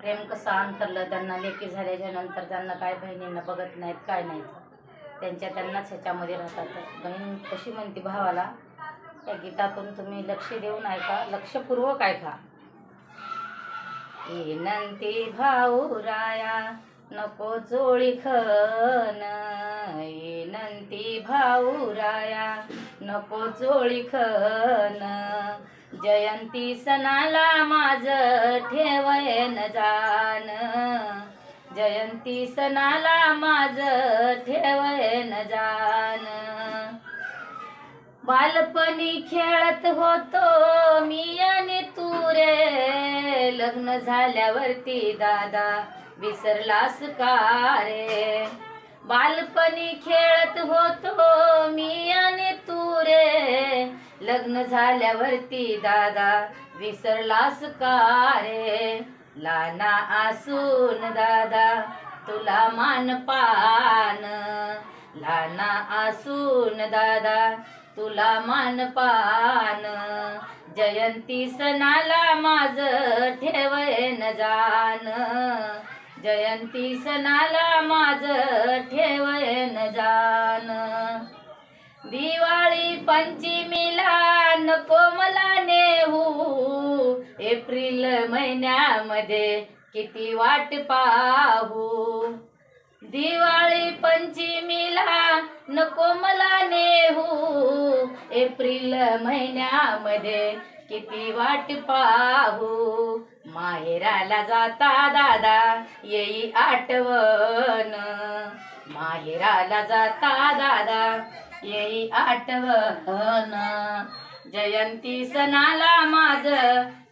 प्रेम कसं अंतरलं त्यांना लेकी झाल्याच्यानंतर त्यांना काय बहिणींना बघत नाहीत काय नाहीत त्यांच्या त्यांनाच ह्याच्यामध्ये राहतात. बहीण कशी म्हणते भावाला त्या गीतातून तुम्ही लक्ष देऊन ऐका लक्षपूर्वक ऐका. विनंती भाऊ राया नको चोळी खन. विनंती भाऊ राया नको चोळी खन. जयंती सणाला माझ ठेवयन जान जयंती सणाला माझ ठेवयन जान बालपणी खेळत होतो मी आणि तू रे. लग्न झाल्यावरती दादा विसरलास का रे? बालपणी खेळत होतो मी लग्न झाल्यावरती दादा विसरलास का रे लाना आसून दादा तुला मान पान. लाना आसून दादा तुला मानपान जयंती सणाला माझ ठेवयन जान. जयंती सणाला माझ ठेवयन जान. दिवाळी पंचमीला नको मला नेहू. एप्रिल महिन्यामध्ये किती वाट पाहू. दिवाळी पंचमीला नको मला नेहू. एप्रिल महिन्यामध्ये किती वाट पाहू. माहेराला जाता दादा येई आठवण. माहेराला जाता दादा येई आठवण जयंती सणाला माझ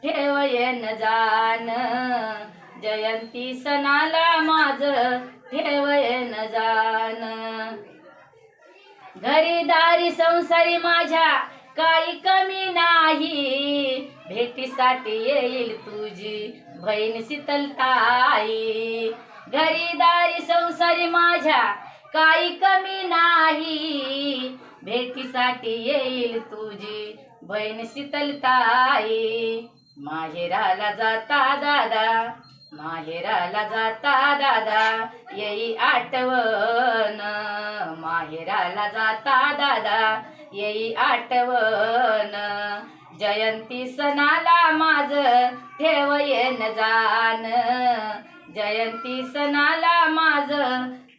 ठेवयन जान. जयंती सणाला माझ ठेवयन जान. घरी दारी संसारी माझ्या काही कमी नाही. भेटीसाठी येईल तुझी बहीण शीतलताई घरी दारी संसारी माझ्या काही कमी नाही. भेटीसाठी येईल तुझी बहीण शीतलताई माहेराला जाता दादा माहेराला जाता दादा येई आठवण. माहेराला जाता दादा येई आठवण. जयंती सणाला माझ ठेवयन जान जयंती सणाला माझ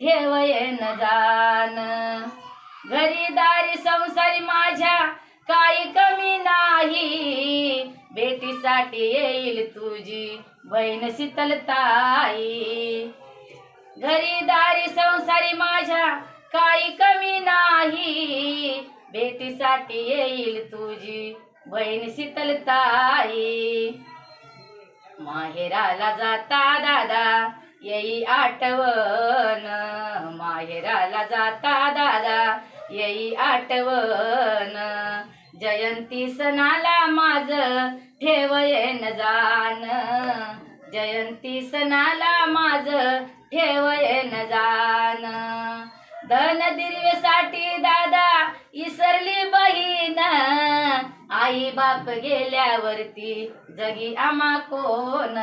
ठेवयन जान. घरी दारी संसारी माझ्या काही कमी नाही. भेटीसाठी येईल तुझी बहीण शीतलताई घरी दारी संसारी माझ्या काही कमी नाही. भेटीसाठी येईल तुझी बहीण शीतलताई माहेराला जाता दादा येई आठवण माहेराला जाता दादा. येई आठवण जयंती सणाला माझ ठेवयन जान जयंती सणाला माझ ठेवयन जान धन दिर्वेसाठी दादा इसरली बहीण. आई बाप गेल्यावरती जगी आम्हा कोण?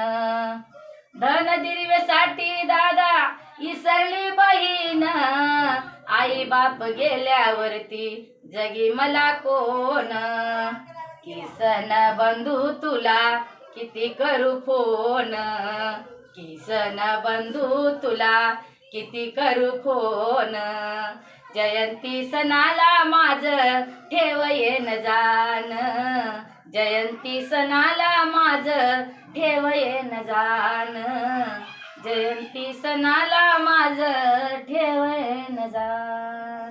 धन दिर्वेसाठी दादा इसरली बहीण. आई बाप गेल्यावरती जगी मला कोण? किसन बंधू तुला किती करू फोन? किसन बंधू तुला किती करू फोन? जयंती सणाला माझ ठेवयन जान जयंती सणाला माझ ठेवयन जान. जयंती सणाला माझ न जान.